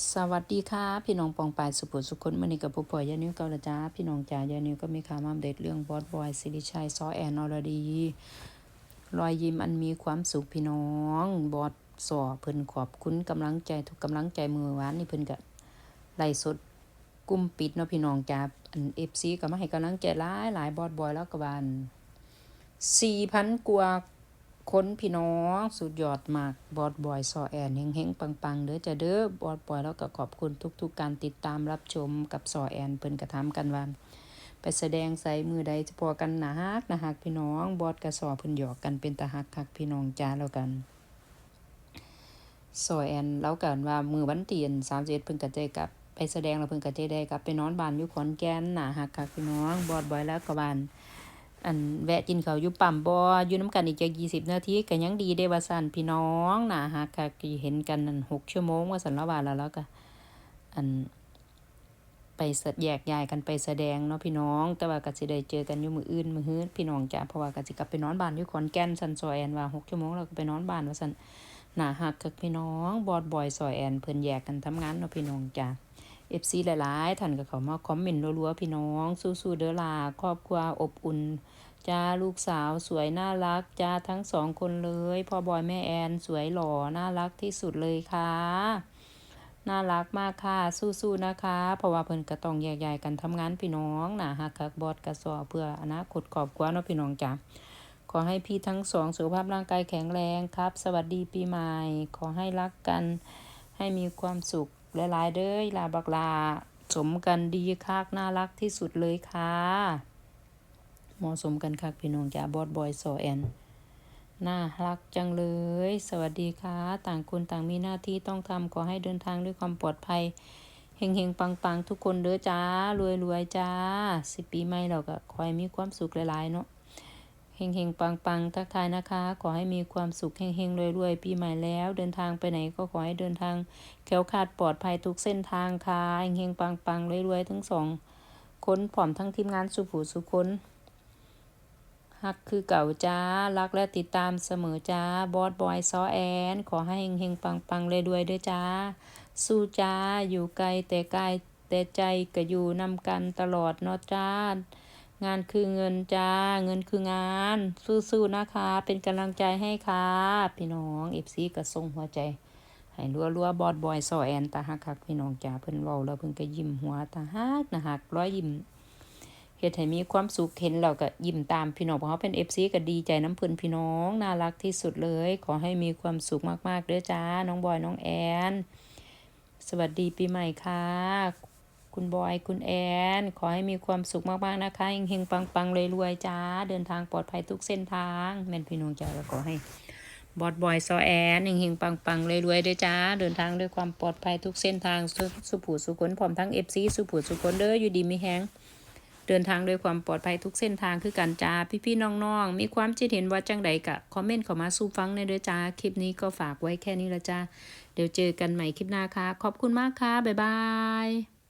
สวัสดีค่ะพี่น้องปองปายสุภุสุคนมื่อนี้กับผู้ป่วยยานิ้วเกาละจ้าพี่น้องจ๋ายานิ้วก็มีข่าวมาอัปเดตเรื่องบอสบอยสิริชัยซอแอนอรดีรอยยิ้มอันมีความสุขพี่น้องบอสสอเพิ่นขอบคุณกำลังใจทุกกำลังใจมือวานนี่เพิ่นก็ไล่สดกลุ่มปิดเนาะพี่น้องจ้าอันเอฟซีก็มาให้กำลังใจหลายหลายบอสบอยแล้วก็บานสี่พันกว่า คนพี่น้องสุดยอดมากบอดบอยซอแอนเฮงเฮงปังปังๆเด้อจะเด้อบอดบอยแล้วก็ขอบคุณทุก ๆ การติดตามรับชมกับซอแอนเพิ่นกระทำกันวันไปแสดงใส่มือใดจะพอกันหนาฮักนะฮักพี่น้องบอดกระสอเพิ่นหยอกกันเป็นตาฮักคักพี่น้องจ้าแล้วกันซอแอนแล้วกันว่ามือวันเตียนสามสิบเพิ่นกระเจกลับไปแสดงแล้วเพิ่นกระเจได้กลับไปนอนบ้านอยู่ขอนแก่นหนาฮักคักพี่น้องบอดบอยแล้วก็บ้าน อันแวะกินเขาวอยู่ปั๊มบ่อยู่น้ำกันอีกจักยี่สิบนาทีก็ยังดีได้ว่าสันพี่น้องนะฮักค่ะก็เห็นกันนั่นหกชั่วโมงว่าสันละว่าแล้วแล้วก็อันไปสแยกย้ายกันไปแสดงเนาะพี่น้อง แต่ว่าก็สิได้เจอกันอยู่มืออื่นมือฮื้อพี่น้องจ้ะเพราะว่าก็สิกลับไปนอนบ้านอยู่ขอนแก่นสันซอยแอนว่าหกชั่วโมงแล้วก็ไปนอนบ้านว่าสันน่าฮักกับพี่น้องบอดบอยซอยแอนเพิ่นแยกกันทำงานเนาะพี่น้องจ้ะ FC หลายๆท่านก็เขามาคอมเมนต์รัวๆพี่น้อง สู้ๆเด้อล่ะครอบครัวอบอุ่นจ้าลูกสาวสวยน่ารักจ้าทั้งสองคนเลยพ่อบอยแม่แอนสวยหล่อน่ารักที่สุดเลยค่ะ น่ารักมากค่ะสู้ๆนะคะ เพราะว่าเพิ่นก็ต้องแยกย้ายกันทำงานพี่น้องนะฮักคักบอดกระสอเพื่ออนาคตครอบครัวเนาะพี่น้องจ้ะขอให้พี่ทั้งสองสุขภาพร่างกายแข็งแรงครับ สวัสดีปีใหม่ ขอให้รักกันให้มีความสุข หลายๆเด้อลาบักลา สมกันดีคักน่ารักที่สุดเลยค่ะเหมาะสมกันคักพี่น้องจ้าบอดบอยโซแอนน่ารักจังเลย สวัสดีค่ะ ต่างคนต่างมีหน้าที่ต้องทำขอให้เดินทางด้วยความปลอดภัยเฮงเฮงปังปังๆ ทุกคนเด้อจ้ารวยรวยๆ จ้า สิปีใหม่เราก็ขอให้มีความสุขหลายๆ เนาะ ฮงเฮงปังปังๆ ทักทายนะคะ ขอให้มีความสุขเฮงเฮงรวยรวยๆ ปีใหม่แล้ว เดินทางไปไหนก็ขอให้เดินทางแคล้วคลาดปลอดภัยทุกเส้นทางค่ะเฮงเฮงปังปังๆรวยรวยๆ ทั้งสองคนผอมทั้งทีมงานสุผูสุคนฮักคือเก่าจ้า รักและติดตามเสมอจ้า บอสบอยซอแอน ขอให้เฮงเฮงปังปังเลยด้วยด้วยจ้า สู้จ้า อยู่ไกลแต่กายแต่ใจก็อยู่นำกันตลอดเนาะจ้า งานคือเงินจ้า เงินคืองาน สู้ๆนะคะ เป็นกำลังใจให้ค่ะพี่น้องเอฟซีก็ส่งหัวใจให้รัวรัวบอสบอยซอแอนตาฮักคักพี่น้องจ้าเพิ่นเว้าแล้วเพิ่นก็ยิ้มหัวตาฮักนะฮักร้อยยิ้มเฮ็ดให้มีความสุขเห็นแล้วก็ยิ้มตามพี่น้องเพราะเขาเป็น FC ก็ดีใจน้ำเพิ่นพี่น้องน่ารักที่สุดเลย ขอให้มีความสุขมากๆเด้อจ้า น้องบอยน้องแอน สวัสดีปีใหม่ค่ะ คุณบอย คุณแอน ขอให้มีความสุขมากๆนะคะเฮงๆปังๆรวยๆจ้า เดินทางปลอดภัยทุกเส้นทาง แม่นพี่น้องจ้าแล้วขอให้บอดบอยซอแอนเฮงๆปังๆรวยๆด้อจ้า เดินทางด้วยความปลอดภัยทุกเส้นทางสุสุผูสุขนพร้อมทั้ง FC สุผูสุขนเด้ออยู่ดีมีแฮงเดินทางด้วยความปลอดภัยทุกเส้นทางคือกันจ้าพี่ๆน้องๆ มีความคิดเห็นว่าจังใดกะคอมเมนต์เข้ามาสู้ฟังในอยเด้อจ้า คลิปนี้ก็ฝากไว้แค่นี้ละจ้า เดี๋ยวเจอกันใหม่คลิปหน้าค่ะ ขอบคุณมากค่ะ บ๊ายบาย